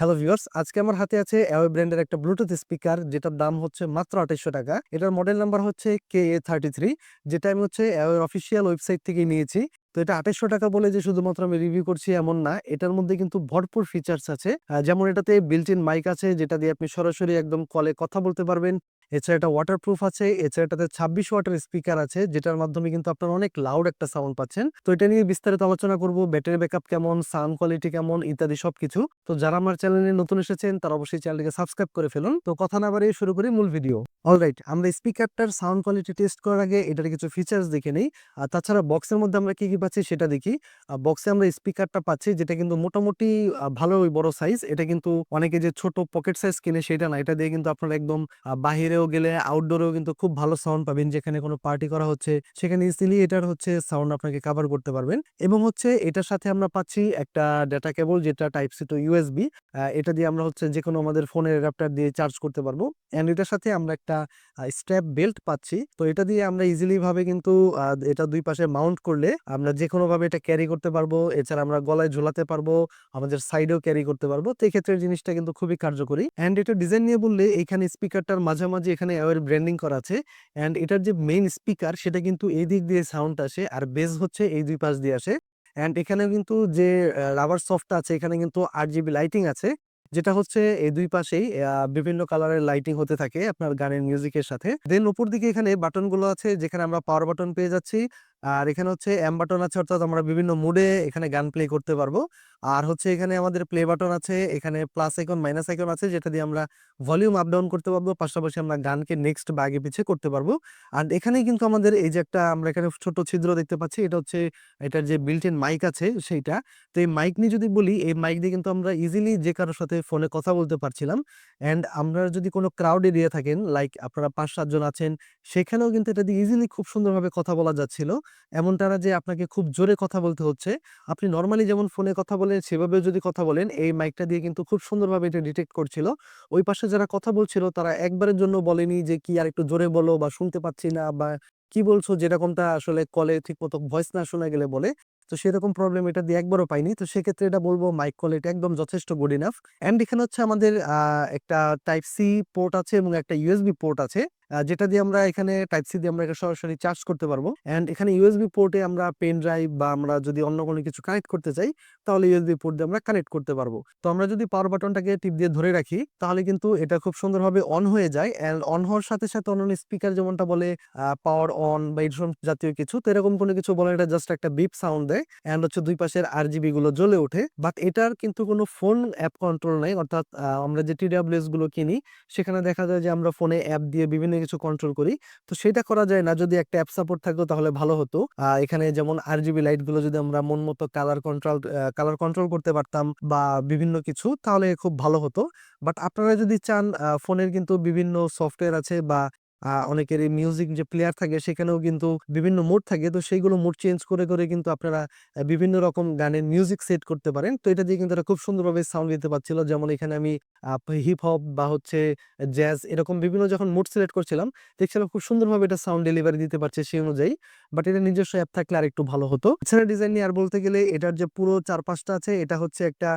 Hello viewers আজকে আমার হাতে আছে অ্যাওয়ে ব্র্যান্ডের একটা ব্লুটুথ স্পিকার যেটার দাম হচ্ছে মাত্র আঠাইশশো টাকা। এটার মডেল নাম্বার হচ্ছে কে এ থার্টি থ্রি যেটা আমি হচ্ছে অ্যাওয়ের অফিসিয়াল ওয়েবসাইট থেকে নিয়েছি। তো এটা আঠাইশশো টাকা বলে যে শুধুমাত্র আমি রিভিউ করছি এমন না। এটার মধ্যে কিন্তু ভরপুর ফিচার্স আছে। যেমন এটাতে বিল্ট ইন মাইক আছে, যেটা দিয়ে আপনি সরাসরি একদম কলে কথা বলতে পারবেন। এছাড়া এটা ওয়াটারপ্রুফ আছে, এছাড়া এটাতে ছাব্বিশ ওয়াটের স্পিকার আছে, যেটার মাধ্যমে কিন্তু আপনারা অনেক লাউড একটা সাউন্ড পাচ্ছেন। তো এটা নিয়ে বিস্তারিত আলোচনা করব ব্যাটারি ব্যাকআপ কেমন সাউন্ড কোয়ালিটি কেমন, ইত্যাদি সবকিছু। তো যারা আমার চ্যানেলে নতুন এসেছেন, তারা অবশ্যই চ্যানেলটিকে সাবস্ক্রাইব করে ফেলুন। তো কথা না বাড়িয়ে শুরু করি মূল ভিডিও অলরাইট আমরা স্পিকারটার সাউন্ড কোয়ালিটি টেস্ট করার আগে এটার কিছু ফিচার্স দেখে নেই। আর তাছাড়া বক্সের মধ্যে আমরা কি কি পাচ্ছি সেটা দেখি। বক্সে আমরা স্পিকারটা পাচ্ছি যেটা কিন্তু মোটামুটি আহ, ভালোই বড় সাইজ এটা কিন্তু অনেকে যে ছোট পকেট সাইজ কিনে সেটা না। এটা দিয়ে কিন্তু আপনারা একদম বাহিরেও গেলে আউটডোরেও কিন্তু খুব ভালো সাউন্ড পাবেন। যেখানে কোনো পার্টি করা হচ্ছে সেখানে ইজিলি এটার হচ্ছে সাউন্ড আপনাকে কভার করতে পারবেন। এবং হচ্ছে এটার সাথে আমরা পাচ্ছি একটা ডেটা কেবল যেটা টাইপ সি টু ইউএসবি এটা দিয়ে আমরা হচ্ছে যে কোনো আমাদের ফোনের অ্যাডাপ্টার দিয়ে চার্জ করতে পারব। অ্যান্ড এটার সাথে আমরা একটা স্ট্র্যাপ বেল্ট পাচ্ছি। তো এটা দিয়ে আমরা ইজিলি ভাবে কিন্তু এটা দুই পাশে মাউন্ট করলে আমরা যে কোনো ভাবে এটা ক্যারি করতে পারব। এছাড়া আমরা গলায় ঝোলাতে পারব, আমাদের সাইডেও ক্যারি করতে পারব। ক্ষেত্রে জিনিসটা কিন্তু খুবই কার্যকরী। অ্যান্ড এটা ডিজাইন নিয়ে বললে এখানে স্পিকারটার মাঝামাঝি এখানে অ্যাওয়ের ব্র্যান্ডিং করা আছে। অ্যান্ড এটার যে মেইন স্পিকার সেটা কিন্তু এই দিক দিয়ে সাউন্ড আসে আর বেস হচ্ছে এই দুই পাশ দিয়ে আসে। অ্যান্ড এখানে কিন্তু যে রাবার সফট আছে, এখানে কিন্তু আট জিবি লাইটিং আছে। যেটা হচ্ছে এই দুই পাশেই বিভিন্ন কালারের লাইটিং হতে থাকে আপনার গানের মিউজিকের সাথে। দেন উপর দিকে এখানে বাটনগুলো আছে, যেখানে আমরা পাওয়ার বাটন পেয়ে যাচ্ছি। আর এখানে হচ্ছে এম বাটন আছে, অর্থাৎ আমরা বিভিন্ন মুডে এখানে গান প্লে করতে পারব। আর হচ্ছে এখানে আমাদের প্লে বাটন আছে, এখানে প্লাস আইকন মাইনাস আইকন আছে, যেটা দিয়ে আমরা ভলিউম আপ ডাউন করতে পারব, পাশাপাশি আমরা গানকে নেক্সট বা আগে পিছিয়ে করতে পারব। আর এখানে কিন্তু আমাদের এই যে একটা আমরা এখানে ছোট ছিদ্র দেখতে পাচ্ছি, এটা হচ্ছে এটার যে বিল্ট ইন মাইক আছে সেইটা। তো এই মাইক নিয়ে যদি বলি, এই মাইক দিয়ে কিন্তু আমরা ইজিলি যে কারোর সাথে ফোনে কথা বলতে পারছিলাম। অ্যান্ড আমরা যদি কোনো ক্রাউড এরিয়া থাকেন লাইক আপনারা পাঁচ সাতজন আছেন, সেখানেও কিন্তু এটা দিয়ে ইজিলি খুব সুন্দরভাবে কথা বলা যাচ্ছিল। এমনটা না যে আপনাকে খুব জোরে কথা বলতে হচ্ছে। আপনি নর্মালি যেমন ফোনে কথা বলেন সেভাবে যদি কথা বলেন, এই মাইকটা দিয়ে কিন্তু খুব সুন্দরভাবে এটা ডিটেক্ট করছিল। ওই পাশে যারা কথা বলছিল, তারা একবারের জন্য বলেনি যে কি আর একটু জোরে বলো বা শুনতে পাচ্ছি না বা কি বলছো, যেরকমটা আসলে কলে ঠিক মতো ভয়েস না শোনা গেলে বলে। তো সেরকম প্রবলেম এটা দিয়ে একবারও পাইনি। তো সেক্ষেত্রে এটা বলব মাইক কোয়ালিটি একদম যথেষ্ট গুড ইনাফ অ্যান্ড এখানে হচ্ছে আমাদের একটা টাইপ সি পোর্ট আছে এবং একটা ইউএসবি পোর্ট আছে। যেটা দিয়ে আমরা এখানে টাইপ সি দিয়ে আমরা এটা সরাসরি চার্জ করতে পারব। অ্যান্ড এখানে ইউএসবি পোর্টে আমরা পেন ড্রাইভ বা আমরা যদি অন্য কোনো কিছু কানেক্ট করতে চাই, তাহলে ইউএসবি পোর্ট দিয়ে আমরা কানেক্ট করতে পারব। তো আমরা যদি পাওয়ার বাটনটাকে টিপ দিয়ে ধরে রাখি, তাহলে কিন্তু এটা খুব সুন্দরভাবে অন হয়ে যায়। অ্যান্ড অন হওয়ার সাথে সাথে অন্যান্য স্পিকার যেমনটা বলে পাওয়ার অন বা এরকম জাতীয় কিছু, তো এরকম কোনো কিছু বলে এটা জাস্ট একটা বিপ সাউন্ড দেয়। অ্যান্ড হচ্ছে দুই পাশের আর জিবি গুলো জ্বলে ওঠে। বাট এটার কিন্তু কোনো ফোন অ্যাপ কন্ট্রোল নেই। অর্থাৎ আমরা যে টিডাব্লিউএসগুলো কিনি, সেখানে দেখা যায় যে আমরা ফোনে অ্যাপ দিয়ে বিভিন্ন কিছু কন্ট্রোল করি। তো সেটা করা যায় না। যদি একটা অ্যাপ সাপোর্ট থাকতো তাহলে ভালো হতো। এখানে যেমন আর জিবি লাইটগুলো যদি আমরা মন মতো কালার কন্ট্রোল কালার কন্ট্রোল করতে পারতাম বা বিভিন্ন কিছু, তাহলে খুব ভালো হতো। বাট আপনারা যদি চান ফোনের কিন্তু বিভিন্ন সফটওয়্যার আছে বা অনেকের মিউজিক যে প্লেয়ার থাকে সেখানেও কিন্তু বিভিন্ন মোড থাকে। তো সেইগুলো মোড চেঞ্জ করে করে কিন্তু আপনারা বিভিন্ন রকম গানের মিউজিক সেট করতে পারেন। তো এটা দিয়ে কিন্তু খুব সুন্দরভাবে সাউন্ড দিতে পারছিল। যেমন এখানে আমি হিপ হপ বা হচ্ছে জ্যাজ এরকম বিভিন্ন যখন মোড সিলেক্ট করছিলাম, দেখছিলাম খুব সুন্দরভাবে এটা সাউন্ড ডেলিভারি দিতে পারছে সেই অনুযায়ী। বাট এটা নিজস্ব অ্যাপ থাকলে আর একটু ভালো হতো। এছাড়া ডিজাইন নিয়ে আর বলতে গেলে এটার যে পুরো চারপাশটা আছে, এটা হচ্ছে একটা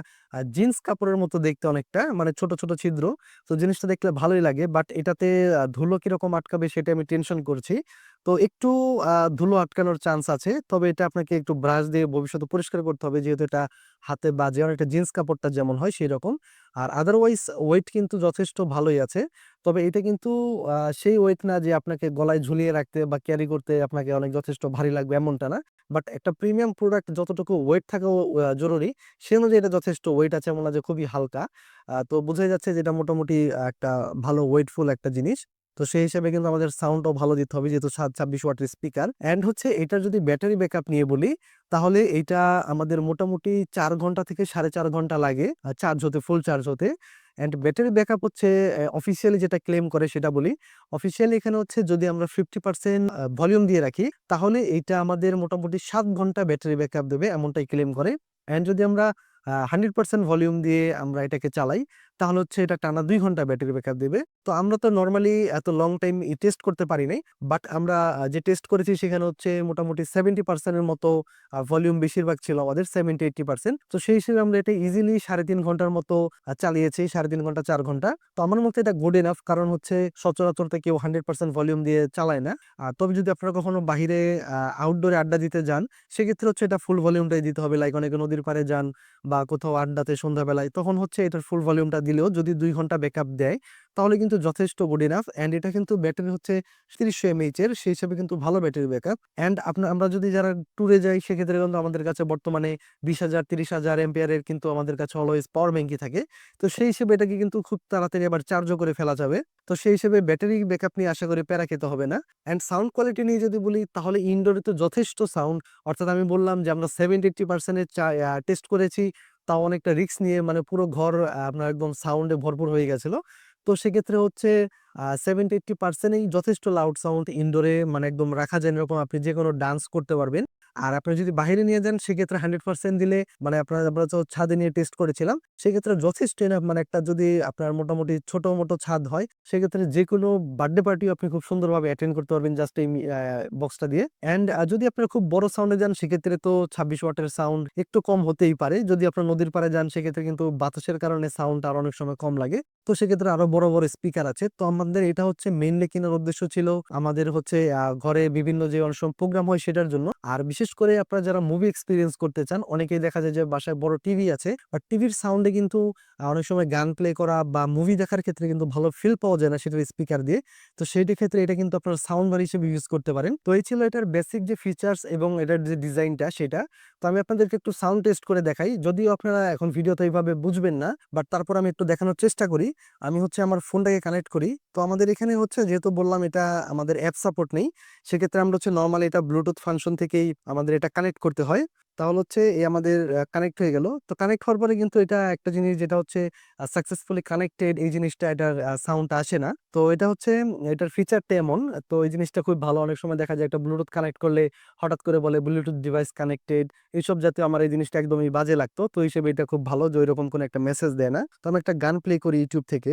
জিন্স কাপড়ের মতো দেখতে অনেকটা মানে ছোট ছোট ছিদ্র। তো জিনিসটা দেখলে ভালোই লাগে। বাট এটাতে ধুলো কীরকম আটকাবে সেটা আমি টেনশন করছি। তো একটু ধুলো আটকানোর চান্স আছে। তবে এটা আপনাকে একটু ব্রাশ দিয়ে ভবিষ্যতে পরিষ্কার করতে হবে। যেহেতু এটা হাতে বাজে অনেকটা জিন্স কাপড়টা যেমন হয় সেই রকম আর আদারওয়াইজ ওয়েট কিন্তু যথেষ্ট ভালোই আছে। তবে এটা কিন্তু সেই ওয়েট না যে আপনাকে গলায় ঝুলিয়ে রাখতে বা ক্যারি করতে আপনাকে অনেক যথেষ্ট ভারী লাগবে এমনটা না। বাট একটা প্রিমিয়াম প্রোডাক্ট যতটুকু ওয়েট থাকা জরুরি, সে অনুযায়ী এটা যথেষ্ট ওয়েট আছে এমন না যে খুবই হালকা। তো বোঝাই যাচ্ছে যে এটা মোটামুটি একটা ভালো ওয়েটফুল একটা জিনিস। তো সেই হিসাবে কিন্তু আমাদের সাউন্ডটাও ভালো দিতে হবে যেহেতু সাত ছাব্বিশ ওয়াটের স্পিকার অ্যান্ড হচ্ছে এটার যদি ব্যাটারি ব্যাকআপ নিয়ে বলি, তাহলে এটা আমাদের মোটামুটি চার ঘণ্টা থেকে সাড়ে চার ঘণ্টা লাগে চার্জ হতে ফুল চার্জ হতে অ্যান্ড ব্যাটারি ব্যাকআপ হচ্ছে অফিসিয়ালি যেটা ক্লেম করে সেটা বলি অফিসিয়ালি এখানে হচ্ছে যদি আমরা ফিফটি পার্সেন্ট ভলিউম দিয়ে রাখি, তাহলে এটা আমাদের মোটামুটি সাত ঘণ্টা ব্যাটারি ব্যাকআপ দেবে এমনটাই ক্লেম করে অ্যান্ড যদি আমরা হান্ড্রেড পার্সেন্ট ভলিউম দিয়ে আমরা এটাকে চালাই তাহলে হচ্ছে এটা টানা দুই ঘণ্টা ব্যাটারি ব্যাকআপ দেবে। তো আমরা তো নর্মালি এত লং টাইম টেস্ট করতে পারি নাই বাট আমরা যে টেস্ট করেছি সেখানে হচ্ছে মোটামুটি সেভেন্টি পার্সেন্টের মতো ভলিউম বেশিরভাগ ছিল আমাদের সেভেন্টি এইটটি পার্সেন্ট তো সেই হিসেবে আমরা এটা ইজিলি সাড়ে তিন ঘণ্টার মতো চালিয়েছি, সাড়ে তিন ঘণ্টা, চার ঘণ্টা। তো আমার মতে এটা গুড এনাফ কারণ হচ্ছে সচরাচর তো কেউ হান্ড্রেড পার্সেন্ট ভলিউম দিয়ে চালায় না। তবে যদি আপনারা কখনো বাহিরে আউটডোরে আড্ডা দিতে যান, সেক্ষেত্রে হচ্ছে এটা ফুল ভলিউমটাই দিতে হবে। লাইক অনেকে নদীর পাড়ে যান বা কোথাও আড্ডাতে সন্ধ্যাবেলায়, তখন হচ্ছে এটার ফুল ভলিউমটা দিলেও যদি দুই ঘণ্টা ব্যাকআপ দেয়, তাহলে কিন্তু যথেষ্ট গুড ইনাফ অ্যান্ড এটা কিন্তু ব্যাটারি হচ্ছে তিরিশশো এমএইচ এর, সেই হিসাবে কিন্তু ভালো ব্যাটারি ব্যাকআপ অ্যান্ড আপনার আমরা যদি যারা ট্যুরে যাই, সেক্ষেত্রে কিন্তু আমাদের কাছে বর্তমানে বিশ হাজার, তিরিশ হাজার এম্পিয়ারের কিন্তু আমাদের কাছে অলওয়েজ পাওয়ার ব্যাঙ্কই থাকে। তো সেই হিসেবে এটাকে কিন্তু খুব তাড়াতাড়ি আবার চার্জও করে ফেলা যাবে। তো সেই হিসেবে ব্যাটারি ব্যাকআপ নিয়ে আশা করি প্যারা খেতে হবে না। অ্যান্ড সাউন্ড কোয়ালিটি নিয়ে যদি বলি, তাহলে ইনডোরে তো যথেষ্ট সাউন্ড অর্থাৎ আমি বললাম যে আমরা সেভেন্টি এইটটি পার্সেন্টের টেস্ট করেছি। তাও অনেকটা রিক্স নিয়ে মানে পুরো ঘর আপনার একদম সাউন্ডে ভরপুর হয়ে গেছিল। তো সেক্ষেত্রে হচ্ছে সেভেন্টি এইটটি পার্সেন্টেই যথেষ্ট লাউড সাউন্ড ইনডোরে মানে একদম রাখা যায় এরকম আপনি যে কোনো ডান্স করতে পারবেন। আর আপনি যদি বাইরে নিয়ে যান সেক্ষেত্রে হান্ড্রেড পার্সেন্ট দিলে মানে আপনার আমরা তো ছাদে নিয়ে টেস্ট করেছিলাম সেক্ষেত্রে যথেষ্ট enough, মানে একটা যদি আপনার মোটামুটি ছোট মোটো ছাদ হয় সেক্ষেত্রে যে কোনো বার্থডে পার্টিও আপনি খুব সুন্দরভাবে অ্যাটেন্ড করতে পারবেন জাস্ট এই বক্সটা দিয়ে। অ্যান্ড যদি আপনার খুব বড় সাউন্ডে যান সেক্ষেত্রে তো ছাব্বিশ ওয়াটের সাউন্ড একটু কম হতেই পারে। যদি আপনার নদীর পাড়ে যান সেক্ষেত্রে কিন্তু বাতাসের কারণে সাউন্ড আর অনেক সময় কম লাগে। তো সেক্ষেত্রে আরও বড় বড় স্পিকার আছে। তো আমাদের এটা হচ্ছে মেইনলি কেনার উদ্দেশ্য ছিল আমাদের হচ্ছে ঘরে বিভিন্ন যে সময় প্রোগ্রাম হয় সেটার জন্য। আর বিশেষ করে আপনারা যারা মুভি এক্সপিরিয়েন্স করতে চান, অনেকেই দেখা যায় যে বাসায় বড় টিভি আছে। বাট টিভির সাউন্ডে কিন্তু অনেক সময় গান প্লে করা বা মুভি দেখার ক্ষেত্রে কিন্তু ভালো ফিল পাওয়া যায় না সেটার স্পিকার দিয়ে। তো সেইটার ক্ষেত্রে এটা কিন্তু আপনারা সাউন্ড বার হিসেবে ইউজ করতে পারেন। তো এই ছিল এটার বেসিক যে ফিচার্স এবং এটার যে ডিজাইনটা সেটা। তো আমি আপনাদেরকে একটু সাউন্ড টেস্ট করে দেখাই। যদিও আপনারা এখন ভিডিওতে এইভাবে বুঝবেন না বাট তারপর আমি একটু দেখানোর চেষ্টা করি। আমি হচ্ছে আমার ফোনটাকে কানেক্ট করি। তো আমাদের এখানে হচ্ছে, যেহেতু বললাম এটা আমাদের অ্যাপ সাপোর্ট নেই, সেক্ষেত্রে আমরা হচ্ছে নর্মালি এটা ব্লুটুথ ফাংশন থেকেই আমাদের এটা কানেক্ট করতে হয়। তাহলে হচ্ছে এই আমাদের কানেক্ট হয়ে গেল। তো কানেক্ট হওয়ার পরে কিন্তু এটা একটা জিনিস যেটা হচ্ছে সাকসেসফুলি কানেক্টেড এই জিনিসটা এটার সাউন্ডটা আসে না। তো এটা হচ্ছে, এটার ফিচারটা এমন, তো এই জিনিসটা খুব ভালো। অনেক সময় দেখা যায় একটা ব্লুটুথ কানেক্ট করলে হঠাৎ করে বলে ব্লুটুথ ডিভাইস কানেক্টেড এইসব জাতীয় আমার এই জিনিসটা একদমই বাজে লাগতো। তো হিসেবে এটা খুব ভালো যে ওইরকম কোনো একটা মেসেজ দেয় না। তো আমি একটা গান প্লে করি ইউটিউব থেকে।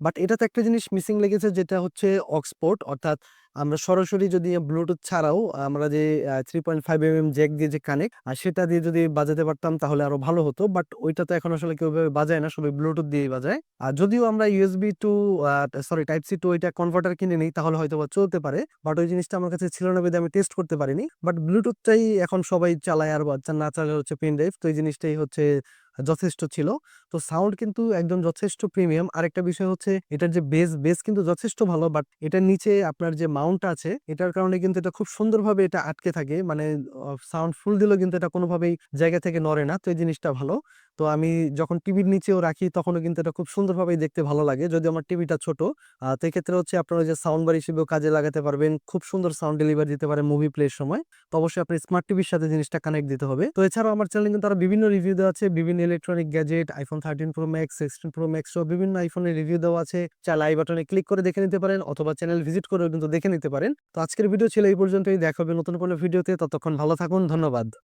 বাট এটাতে একটা জিনিস মিসিং লেগেছে যেটা হচ্ছে অক্সপোর্ট অর্থাৎ আমরা সরাসরি যদি ব্লুটুথ ছাড়াও আমরা যে three point five M M jack দিয়ে যে কানেক্ট আর সেটা দিয়ে যদি বাজাতে পারতাম তাহলে আরও ভালো হতো। বাট ওইটা তো এখন আসলে কেউ ভাবে বাজায় না, সবাই ব্লুটুথ দিয়েই বাজায়। আর যদিও আমরা USB to sorry type C to ওইটা কনভার্টার কিনে নিই, তাহলে হয়তো বা চলতে পারে। বাট ওই জিনিসটা আমার কাছে ছিল না বেদে আমি টেস্ট করতে পারিনি। বাট ব্লুটুথটাই এখন সবাই চালায় আর বাচ্চা না চালালে হচ্ছে পেন ড্রাইভ তো এই জিনিসটাই হচ্ছে যথেষ্ট ছিল। তো সাউন্ড কিন্তু একদম যথেষ্ট প্রিমিয়াম আরেকটা বিষয় হচ্ছে, এটার যে বেস বেস কিন্তু যথেষ্ট ভালো বাট এটার নিচে আপনার যে মাউন্ট আছে, এটার কারণে কিন্তু এটা খুব সুন্দরভাবে এটা আটকে থাকে। মানে সাউন্ড ফুল দিলেও কিন্তু এটা কোনোভাবেই জায়গা থেকে নড়ে না। তো এই জিনিসটা ভালো। তো আমি যখন টিভির নিচেও রাখি, তখনও কিন্তু এটা খুব সুন্দরভাবেই দেখতে ভালো লাগে। যদি আমার টিভিটা ছোট তো এক্ষেত্রে হচ্ছে আপনারা যে সাউন্ড বার হিসেবেও কাজে লাগাতে পারবেন, খুব সুন্দর সাউন্ড ডেলিভারি দিতে পারে মুভি প্লের সময়। তো অবশ্যই আপনি স্মার্ট টিভির সাথে জিনিসটা কানেক্ট দিতে হবে। তো এছাড়াও আমার চ্যানেলে কিন্তু আরও বিভিন্ন রিভিউ দেওয়া আছে, বিভিন্ন electronic gadget iPhone thirteen pro max sixteen pro max সহ বিভিন্ন আইফোনের রিভিউ দেওয়া আছে। চাইলে আই বাটনে ক্লিক করে দেখে নিতে পারেন, অথবা চ্যানেল ভিজিট করেও কিন্তু দেখে নিতে পারেন। তো আজকের ভিডিও ছিল এই পর্যন্তই, দেখা হবে নতুন কোনো ভিডিওতে ততক্ষণ ভালো থাকুন, ধন্যবাদ।